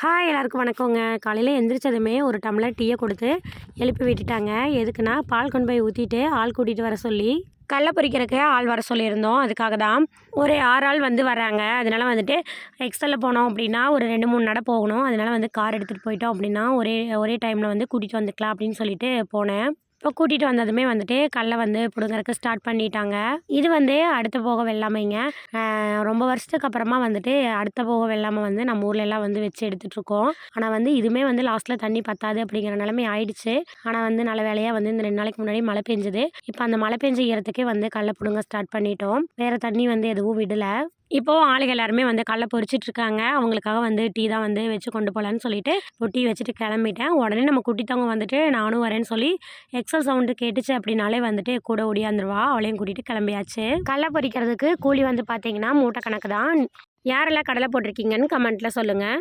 Hi எல்லாருக்கும் வணக்கங்க. காலையில் எந்திரிச்சதுமே ஒரு டம்ளர் டீயை கொடுத்து எழுப்பி விட்டுட்டாங்க. எதுக்குன்னா பால் கொண்டு போய் ஊற்றிட்டு ஆள் கூட்டிகிட்டு வர சொல்லி கல்லை பொறிக்கிறக்கு ஆள் வர சொல்லியிருந்தோம். அதுக்காக தான் ஒரு ஆறு ஆள் வந்து வராங்க அதனால வந்துட்டு எக்ஸலில் போனோம் அப்படின்னா ஒரு ரெண்டு மூணு நடை போகணும். அதனால வந்து கார் எடுத்துகிட்டு போயிட்டோம் அப்படின்னா ஒரே ஒரே டைமில் வந்து கூட்டிகிட்டு வந்துக்கலாம் அப்படின்னு சொல்லிட்டு போனேன். இப்போ கூட்டிகிட்டு வந்ததுமே வந்துட்டு கல்லை வந்து பிடுங்கறக்கு ஸ்டார்ட் பண்ணிட்டாங்க. இது வந்து அடுத்த போக வெள்ளாமைங்க. ரொம்ப வருஷத்துக்கு அப்புறமா வந்துட்டு அடுத்த போக வெள்ளாமை வந்து நம்ம ஊர்ல எல்லாம் வந்து வச்சு எடுத்துட்டு இருக்கோம் ஆனால் வந்து இதுவுமே வந்து லாஸ்ட்டில் தண்ணி பத்தாது அப்படிங்கிற நிலைமை ஆயிடுச்சு. ஆனால் வந்து நல்ல வேலையாக வந்து இந்த ரெண்டு நாளைக்கு முன்னாடி மழை பெஞ்சுது. இப்போ அந்த மழை பெஞ்ச ஈரத்துக்கே வந்து கடல பிடுங்க ஸ்டார்ட் பண்ணிட்டோம். வேறு தண்ணி வந்து எதுவும் விடலை. இப்போது ஆளுங்க எல்லாருமே வந்து கடல பொரிச்சிட்டு இருக்காங்க அவங்களுக்காக வந்து டீ தான் வந்து வச்சு கொண்டு போகலான்னு சொல்லிட்டு இப்போ டீ வச்சுட்டு கிளம்பிட்டேன். உடனே நம்ம குட்டித்தவங்க வந்துட்டு நானும் வரேன்னு சொல்லி எக்ஸல் சவுண்டு கேட்டுச்சு அப்படின்னாலே வந்துட்டு கூட ஓடியாந்துருவா. அவளையும் கூட்டிகிட்டு கிளம்பியாச்சு. கடலை பொறிக்கிறதுக்கு கூலி வந்து பார்த்தீங்கன்னா மூட்டை கணக்கு தான். யாரெல்லாம் கடலை போட்டிருக்கீங்கன்னு கமெண்ட்டில் சொல்லுங்கள்